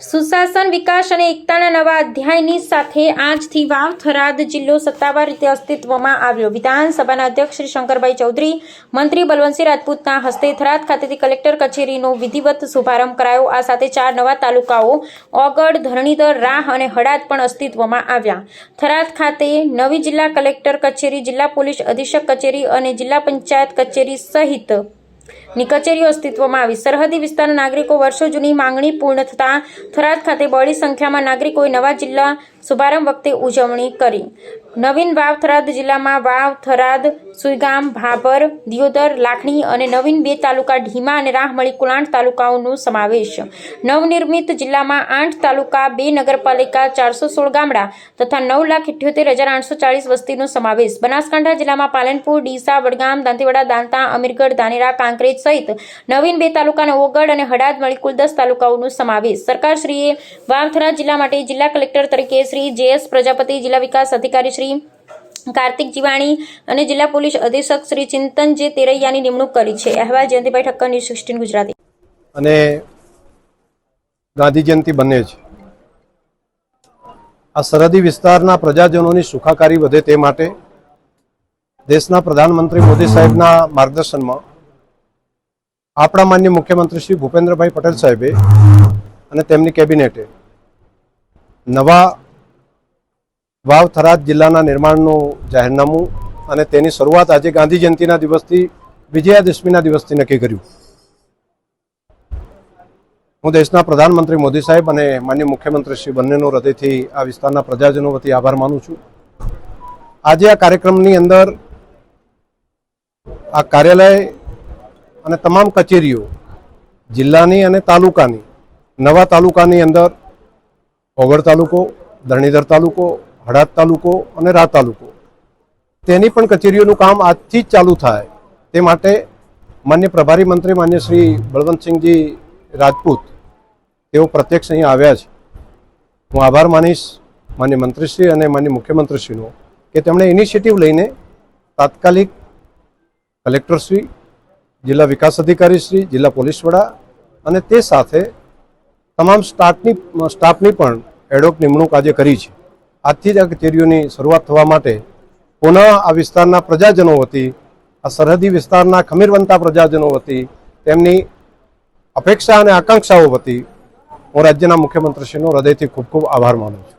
સુશાસન, વિકાસ અને એકતાના નવા અધ્યાયની સાથે આજથી વાવ થરાદ જિલ્લો સત્તાવાર રીતે અસ્તિત્વમાં આવ્યો. વિધાનસભાના અધ્યક્ષ શ્રી શંકરભાઈ ચૌધરી, મંત્રી બલવંતસિંહ રાજપૂતના હસ્તે થરાદ ખાતેથી કલેક્ટર કચેરીનો વિધિવત શુભારંભ કરાયો. આ સાથે ચાર નવા તાલુકાઓ ઓગળ ધરણીધર, રાહ અને હડાદ પણ અસ્તિત્વમાં આવ્યા. થરાદ ખાતે નવી જિલ્લા કલેક્ટર કચેરી, જિલ્લા પોલીસ અધિક્ષક કચેરી અને જિલ્લા પંચાયત કચેરી સહિત ની કચેરીઓ અસ્તિત્વમાં આવી. સરહદી વિસ્તારના નાગરિકો વર્ષો જૂની માંગણી પૂર્ણ થતાં થરાદ ખાતે બહોળી સંખ્યામાં નાગરિકોએ નવા જિલ્લા શુભારંભ વખતે ઉજવણી કરી. નવીન વાવ થરાદ જિલ્લામાં વાવ થરાદ સુઈગામ, ભાભર, દિયોદર, લાખણી અને નવીન બે તાલુકા ઢીમા અને રાહમળી કુલ આઠ તાલુકાઓનો સમાવેશ. નવનિર્મિત જિલ્લામાં આઠ તાલુકા, બે નગરપાલિકા, ચારસો સોળ ગામડા તથા નવ લાખ ઇઠ્યોતેર હજાર આઠસો ચાળીસ વસ્તીનો સમાવેશ. બનાસકાંઠા જિલ્લામાં પાલનપુર, ડીસા, વડગામ, દાંતીવાડા, દાંતા, અમીરગઢ, ધાનેરા, કાંકરેજ સહિત નવીન બે તાલુકાના ઓગડ અને હડાદ મળી કુલ દસ તાલુકાઓનો સમાવેશ. સરકારશ્રીએ વાવથરા જિલ્લા માટે જિલ્લા કલેક્ટર તરીકે શ્રી જેએસ પ્રજાપતિ, જિલ્લા વિકાસ અધિકારી શ્રી કાર્તિક જીવાણી અને જિલ્લા પોલીસ અધિક્ષક શ્રી ચિંતન જે તેરૈયાની નિમણૂક કરી છે. અહેવાલ જયંતિભાઈ ઠક્કર, ન્યૂઝ સિક્સટીન ગુજરાતી. અને ગાંધી જયંતિ બંને છે આ સરહદી વિસ્તારના પ્રજાજનોની સુખાકારી વધે તે માટે દેશના પ્રધાનમંત્રી મોદી સાહેબના માર્ગદર્શનમાં આપણા માન્ય મુખ્યમંત્રી શ્રી ભૂપેન્દ્રભાઈ પટેલ સાહેબે અને તેમની કેબિનેટે નવા વાવ થરાદ જિલ્લાના નિર્માણનું જાહેરનામું અને તેની શરૂઆત આજે ગાંધી જયંતિના દિવસથી, વિજયાદશમીના દિવસથી નક્કી કર્યું. હું દેશના પ્રધાનમંત્રી મોદી સાહેબ અને માન્ય મુખ્યમંત્રી શ્રી બંનેનો હૃદયથી આ વિસ્તારના પ્રજાજનો વતી આભાર માનું છું. આજે આ કાર્યક્રમની અંદર આ કાર્યાલય અને તમામ કચેરીઓ, જિલ્લાની અને તાલુકાની, નવા તાલુકાની અંદર ઓગળ તાલુકો, ધરણીધર તાલુકો હડાદ તાલુકો અને રા તાલુકો. તેની પણ કચેરીઓનું કામ આજથી જ ચાલુ થાય. તે માટે માન્ય પ્રભારી મંત્રી માન્ય શ્રી બળવંતસિંહજી રાજપૂત તેઓ પ્રત્યક્ષ અહીં આવ્યા છે. હું આભાર માનીશ માન્ય મંત્રીશ્રી અને માન્ય મુખ્યમંત્રીશ્રીનો કે તેમણે ઇનિશિયેટિવ લઈને તાત્કાલિક કલેક્ટરશ્રી, જિલ્લા વિકાસ અધિકારીશ્રી, જિલ્લા પોલીસ વડા અને તે સાથે તમામ સ્ટાફની સ્ટાફની પણ એડોક નિમણૂક આજે કરી છે. આજથી જ આ કચેરીઓની શરૂઆત થવા માટે પુનઃ આ વિસ્તારના પ્રજાજનો વતી, આ સરહદી વિસ્તારના ખમીરવંતા પ્રજાજનો વતી, તેમની અપેક્ષા અને આકાંક્ષાઓ વતી હું રાજ્યના મુખ્યમંત્રીશ્રીનો હૃદયથી ખૂબ ખૂબ આભાર માનું છું.